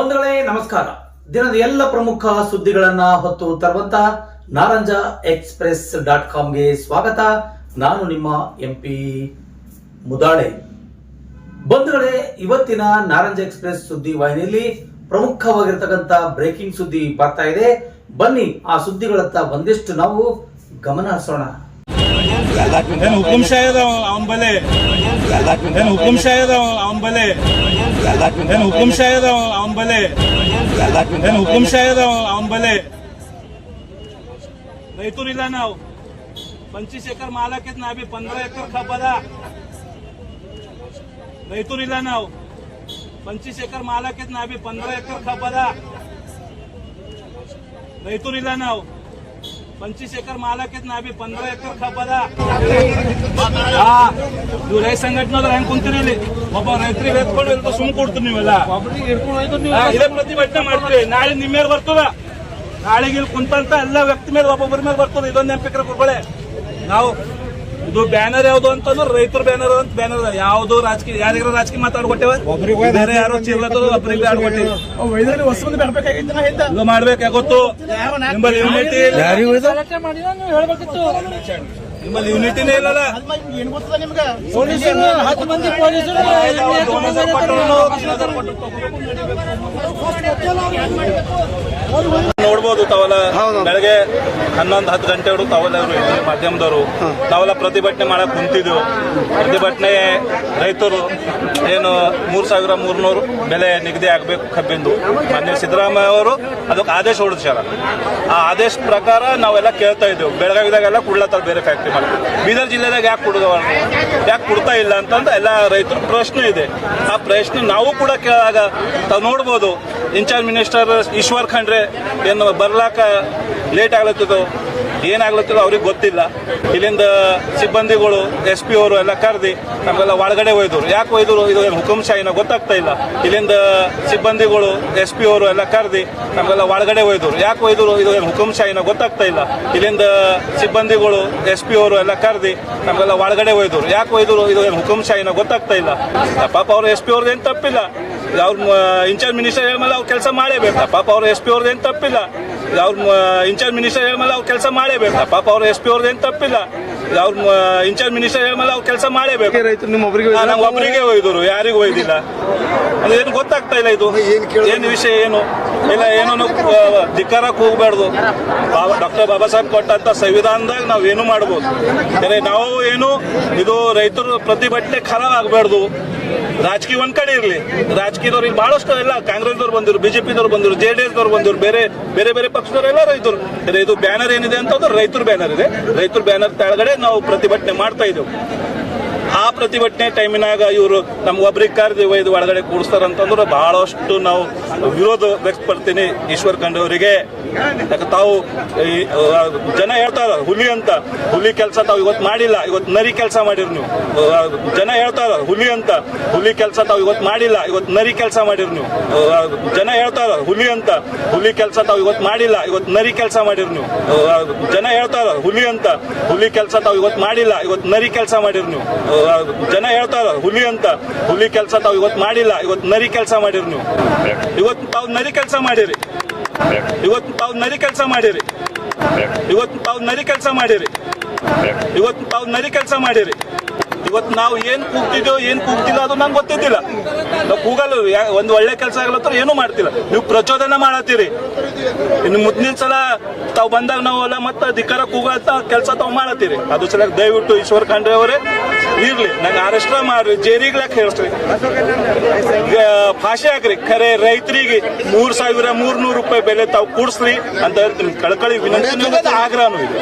ನಮಸ್ಕಾರ. ದಿನದ ಎಲ್ಲ ಪ್ರಮುಖ ಸುದ್ದಿಗಳನ್ನ ಹೊತ್ತು ತರುವಂತ ನಾರಂಜ ಎಕ್ಸ್ಪ್ರೆಸ್ ಡಾಟ್ ಕಾಮ್ಗೆ ಸ್ವಾಗತ. ನಾನು ನಿಮ್ಮ ಎಂ ಪಿ ಮುದಾಳೆ. ಬಂಧುಗಳೇ, ಇವತ್ತಿನ ನಾರಂಜ ಎಕ್ಸ್ಪ್ರೆಸ್ ಸುದ್ದಿ ವಾಹಿನಿಯಲ್ಲಿ ಪ್ರಮುಖವಾಗಿರ್ತಕ್ಕಂಥ ಬ್ರೇಕಿಂಗ್ ಸುದ್ದಿ ಬರ್ತಾ ಇದೆ. ಬನ್ನಿ, ಆ ಸುದ್ದಿಗಳತ್ತ ಒಂದಿಷ್ಟು ನಾವು ಗಮನ ಹರಿಸೋಣ. నేను హుకుంషాయద అంబలే నేను హుకుంషాయద అంబలే నేను హుకుంషాయద అంబలే నేను హుకుంషాయద अंबले रैतुरीला नाव पंचवीस एकर मालक आहेत नावे पंधरा एकर खपदा रैतुरीला नाव पंचवीस एकर मालक आहेत नावे पंधरा एकर खपदा रैतुरीला नाव पंचवीस एकर मालक आहेत ना बी पंधरा एकर खपदा ಹಾ ಇವ್ ರೈತ ಸಂಘಟನೆ ಹೆಂಗ್ ಕುಂತಿರಲಿ ಒಬ್ಬ ರೈತರಿಗೆ ಎತ್ಕೊಂಡು ಇರ್ತ ಸುಮ್ ಕೊಡ್ತೀರಿ ನೀವೆಲ್ಲ. ಹಾ, ಇದೇ ಪ್ರತಿಭಟನೆ ಮಾಡ್ತೀರಿ. ನಾಳೆ ನಿಮ್ಮ ಮೇಲೆ ಬರ್ತದ. ನಾಳೆಗೆ ಇಲ್ಲಿ ಕುಂತಂತ ಎಲ್ಲ ವ್ಯಕ್ತಿ ಮೇಲೆ ಒಬ್ಬೊಬ್ಬರ ಮೇಲೆ ಬರ್ತದ. ಇದೊಂದು ನೆನಪಿಕ್ರೆ ಗುರುಗಳೇ ನಾವು ಇದು ಬ್ಯಾನರ್ ಯಾವ್ದು ಅಂತಂದ್ರೆ ರೈತರ ಬ್ಯಾನರ್ ಅಂತ ಬ್ಯಾನರ್ ಯಾವ್ದು ರಾಜಕೀಯ ಯಾರಿಗಾರ ರಾಜಕೀಯ ಮಾತಾಡ್ಕೊಟ್ಟೇವ? ಬೇರೆ ಯಾರೋ ಚಿರ್ಲತ್ತದ ಒಬ್ಬರಿಗೆ ಆಡ್ಕೊಟ್ಟಿವಿ ಮಾಡ್ಬೇಕಾಗುತ್ತೋ ನಿಮ್ಮಲ್ಲಿ ನಿಮ್ಮಲ್ಲಿ ಯೂನಿಟಿನೇ ಇಲ್ಲಲ್ಲ? ಮ- ಏನ್ ಗೊತ್ತದ ನಿಮ್ಗೆ ಪೊಲೀಸರು ಹತ್ತು ಮಂದಿ ಪೊಲೀಸರು. ನೋಡ್ಬೋದು ತಾವೆಲ್ಲ ಬೆಳಗ್ಗೆ ಹನ್ನೊಂದು ಹತ್ತು ಗಂಟೆ ತಾವೆಲ್ಲ ಇವ್ರು ಇದ್ರು ಮಾಧ್ಯಮದವರು. ತಾವೆಲ್ಲ ಪ್ರತಿಭಟನೆ ಮಾಡಕ್ ಕುಂತಿದ್ವು. ಪ್ರತಿಭಟನೆ ರೈತರು ಏನು ಮೂರ್ ಸಾವಿರ ಮೂರ್ನೂರು ಬೆಲೆ ನಿಗದಿ ಆಗಬೇಕು ಕಬ್ಬಿಂದು. ಮಾನ್ಯ ಸಿದ್ದರಾಮಯ್ಯ ಅವರು ಅದಕ್ಕೆ ಆದೇಶ ಹೊಡೆದ ಆ ಆದೇಶ ಪ್ರಕಾರ ನಾವೆಲ್ಲ ಕೇಳ್ತಾ ಇದ್ದೇವೆ. ಬೆಳಗಾವಿದಾಗೆಲ್ಲ ಕೊಡ್ಲತ್ತಾರ ಬೇರೆ ಫ್ಯಾಕ್ಟ್ರಿ ಮಾಡಿ ಬೀದರ್ ಜಿಲ್ಲೆದಾಗ ಯಾಕೆ ಕೊಡೋದು ಯಾಕೆ ಕೊಡ್ತಾ ಇಲ್ಲ ಅಂತಂದು ಎಲ್ಲ ರೈತರ ಪ್ರಶ್ನೆ ಇದೆ. ಆ ಪ್ರಶ್ನೆ ನಾವು ಕೂಡ ಕೇಳಾಗ ತಾವು ನೋಡ್ಬೋದು. ಇನ್ಚಾರ್ಜ್ ಮಿನಿಸ್ಟರ್ ಈಶ್ವರ್ ಖಂಡ್ರೆ ಏನು ಬರ್ಲಾಕ ಲೇಟ್ ಆಗ್ಲತ್ತದೋ ಏನಾಗ್ಲತ್ತದೋ ಅವ್ರಿಗೆ ಗೊತ್ತಿಲ್ಲ. ಇಲ್ಲಿಂದ ಸಿಬ್ಬಂದಿಗಳು, ಎಸ್ ಪಿ ಅವರು ಎಲ್ಲ ಕರೆದಿ ನಮಗೆಲ್ಲ ಒಳಗಡೆ ಒಯ್ದರು. ಯಾಕೆ ಒಯ್ದರು? ಇದು ಹುಕುಂಶಾಹಿನ ಗೊತ್ತಾಗ್ತಾ ಇಲ್ಲ. ಇಲ್ಲಿಂದ ಸಿಬ್ಬಂದಿಗಳು, ಎಸ್ ಪಿ ಅವರು ಎಲ್ಲ ಕರೆದಿ ನಮಗೆಲ್ಲ ಒಳಗಡೆ ಒಯ್ದರು. ಯಾಕೆ ಒಯ್ದರು? ಇದು ಹುಕುಂಶಾಹಿನ ಗೊತ್ತಾಗ್ತಾ ಇಲ್ಲ. ಇಲ್ಲಿಂದ ಸಿಬ್ಬಂದಿಗಳು, ಎಸ್ ಪಿ ಅವರು ಎಲ್ಲ ಕರೆದಿ ನಮಗೆಲ್ಲ ಒಳಗಡೆ ಒಯ್ದರು. ಯಾಕೆ ಒಯ್ದರು? ಇದು ಹುಕುಂಶಾಹಿನ ಗೊತ್ತಾಗ್ತಾ ಇಲ್ಲ. ಪಾಪ ಅವರು ಎಸ್ ಪಿ ಅವ್ರದ್ದು ಏನು ತಪ್ಪಿಲ್ಲ. ಅವ್ರ ಇನ್ಚಾರ್ಜ್ ಮಿನಿಸ್ಟರ್ ಹೇಳ್ಮೇಲೆ ಅವ್ರು ಕೆಲಸ ಮಾಡೇಬೇಕು ಪಾಪ ಅವರು ಎಸ್ ಪಿ ಅವ್ರದ್ದು ಏನು ತಪ್ಪಿಲ್ಲ. ಅವ್ರ ಇನ್ಚಾರ್ಜ್ ಮಿನಿಸ್ಟರ್ ಹೇಳ್ಮೇಲೆ ಅವ್ರು ಕೆಲಸ ಮಾಡೇಬೇಕು. ಪಾಪ ಅವ್ರ ಎಸ್ ಪಿ ಅವ್ರದ್ದು ಏನು ತಪ್ಪಿಲ್ಲ. ಅವ್ರ ಇನ್ಚಾರ್ಜ್ ಮಿನಿಸ್ಟರ್ ಹೇಳ್ಮೇಲೆ ಅವ್ರು ಕೆಲಸ ಮಾಡೇಬೇಕು. ರೈತರು ನಿಮ್ಮ ಒಬ್ಬರಿಗೆ ನಾವು ಒಬ್ಬರಿಗೆ ಒಯ್ದರು ಯಾರಿಗೂ ಒಯ್ದಿಲ್ಲ. ಅದು ಏನು ಗೊತ್ತಾಗ್ತಾ ಇಲ್ಲ ಇದು. ಏನು ವಿಷಯ ಏನು? ಇಲ್ಲ ಏನೋ ಧಿಕ್ಕಾರ ಹೋಗ್ಬಾರ್ದು. ಡಾಕ್ಟರ್ ಬಾಬಾ ಸಾಹೇಬ್ ಕೊಟ್ಟಂತ ಸಂವಿಧಾನದಾಗ ನಾವು ಏನು ಮಾಡ್ಬೋದು. ನಾವು ಏನು ಇದು ರೈತರು ಪ್ರತಿಭಟನೆ ಖರಾಬ್ ಆಗಬಾರ್ದು. ರಾಜಕೀಯ ಒಂದ್ ಕಡೆ ಇರಲಿ. ರಾಜಕೀಯದವ್ರು ಇಲ್ಲಿ ಬಹಳಷ್ಟು ಎಲ್ಲ ಕಾಂಗ್ರೆಸ್ದವ್ರು ಬಂದಿರು, ಬಿಜೆಪಿದವ್ರು ಬಂದಿರು, ಜೆ ಡಿ ಎಸ್ದವ್ರು ಬಂದಿರು, ಬೇರೆ ಬೇರೆ ಬೇರೆ ಪಕ್ಷದವರೆಲ್ಲ ರೈತರು. ಬೇರೆ ಇದು ಬ್ಯಾನರ್ ಏನಿದೆ ಅಂತಂದ್ರೆ ರೈತರ ಬ್ಯಾನರ್ ಇದೆ. ರೈತರ ಬ್ಯಾನರ್ ತೆಳಗಡೆ ನಾವು ಪ್ರತಿಭಟನೆ ಮಾಡ್ತಾ ಇದ್ದೇವೆ. ಆ ಪ್ರತಿಭಟನೆ ಟೈಮಿನಾಗ ಇವರು ನಮ್ಗೆ ಒಬ್ರಿಗೆ ಕರೆದು ಇದು ಒಳಗಡೆ ಕೂಡಿಸ್ತಾರಂತಂದ್ರೆ ಬಹಳಷ್ಟು ನಾವು ವಿರೋಧ ವ್ಯಕ್ತಪಡ್ತೀನಿ ಈಶ್ವರ್ ಖಂಡ್ರೆ ಅವರಿಗೆ ಯಾಕೆ ತಾವು ಜನ ಹೇಳ್ತಾರ ಹುಲಿ ಅಂತ. ಹುಲಿ ಕೆಲಸ ತಾವು ಇವತ್ತು ಮಾಡಿಲ್ಲ, ಇವತ್ತು ನರಿ ಕೆಲಸ ಮಾಡಿರಿ ನೀವು. ಜನ ಹೇಳ್ತಾರ ಹುಲಿ ಅಂತ. ಹುಲಿ ಕೆಲಸ ತಾವು ಇವತ್ತು ಮಾಡಿಲ್ಲ, ಇವತ್ತು ನರಿ ಕೆಲಸ ಮಾಡಿರಿ ನೀವು. ಜನ ಹೇಳ್ತಾರ ಹುಲಿ ಅಂತ. ಹುಲಿ ಕೆಲಸ ತಾವು ಇವತ್ತು ಮಾಡಿಲ್ಲ, ಇವತ್ತು ನರಿ ಕೆಲಸ ಮಾಡಿರಿ ನೀವು. ಜನ ಹೇಳ್ತಾರ ಹುಲಿ ಅಂತ. ಹುಲಿ ಕೆಲಸ ತಾವು ಇವತ್ತು ಮಾಡಿಲ್ಲ, ಇವತ್ತು ನರಿ ಕೆಲಸ ಮಾಡಿರಿ ನೀವು. ಜನ ಹೇಳ್ತಾರ ಹುಲಿ ಅಂತ. ಹುಲಿ ಕೆಲಸ ತಾವು ಇವತ್ತು ಮಾಡಿಲ್ಲ. ಇವತ್ತು ನರಿ ಕೆಲಸ ಮಾಡಿರಿ ನೀವು. ಇವತ್ತು ತಾವು ನರಿ ಕೆಲಸ ಮಾಡಿರಿ. ಇವತ್ತು ತಾವು ನರಿ ಕೆಲಸ ಮಾಡಿರಿ. ಇವತ್ತು ತಾವು ನರಿ ಕೆಲಸ ಮಾಡಿರಿ. ಇವತ್ತು ತಾವು ನರಿ ಕೆಲಸ ಮಾಡಿರಿ. ಇವತ್ತು ನಾವು ಏನು ಕೂಗ್ತಿದ್ದೋ ಏನು ಕೂಗ್ತಿಲ್ಲ ಅದು ನಂಗೆ ಗೊತ್ತಿದ್ದಿಲ್ಲ. ನಾವು ಕೂಗಲ್ಲ ಒಂದು ಒಳ್ಳೆ ಕೆಲಸ ಆಗ್ಲತ್ತ ಏನೂ ಮಾಡ್ತಿಲ್ಲ. ನೀವು ಪ್ರಚೋದನೆ ಮಾಡತ್ತೀರಿ. ಇನ್ನು ಮುಂದಿನ ಸಲ ತಾವು ಬಂದಾಗ ನಾವು ಎಲ್ಲ ಮತ್ತೆ ಧಿಕ್ಕಾರ ಕೂಗತ್ತ ಕೆಲಸ ತಾವು ಮಾಡತ್ತೀರಿ. ಅದು ಸಲ ದಯವಿಟ್ಟು ಈಶ್ವರ್ ಖಂಡ್ರೆ ಅವರೇ ಇರ್ಲಿ. ನಂಗೆ ಅರೆಸ್ಟ್ ಮಾಡ್ರಿ ಜೇರಿಗ್ಲಾಕ್ ಹೇಳ್ಸ್ರಿ ಈಗ ಭಾಷೆ ಹಾಕ್ರಿ ಖರೆ ರೈತರಿಗೆ ಮೂರ್ ಸಾವಿರ ಮೂರ್ ನೂರು ರೂಪಾಯಿ ಬೆಲೆ ತಾವು ಕೂಡಿಸ್ರಿ ಅಂತ ಹೇಳ್ತೀನಿ. ಕಳ್ಕಳಿ ವಿನಂತಿ ಆಗ್ರಹನೂ ಇದೆ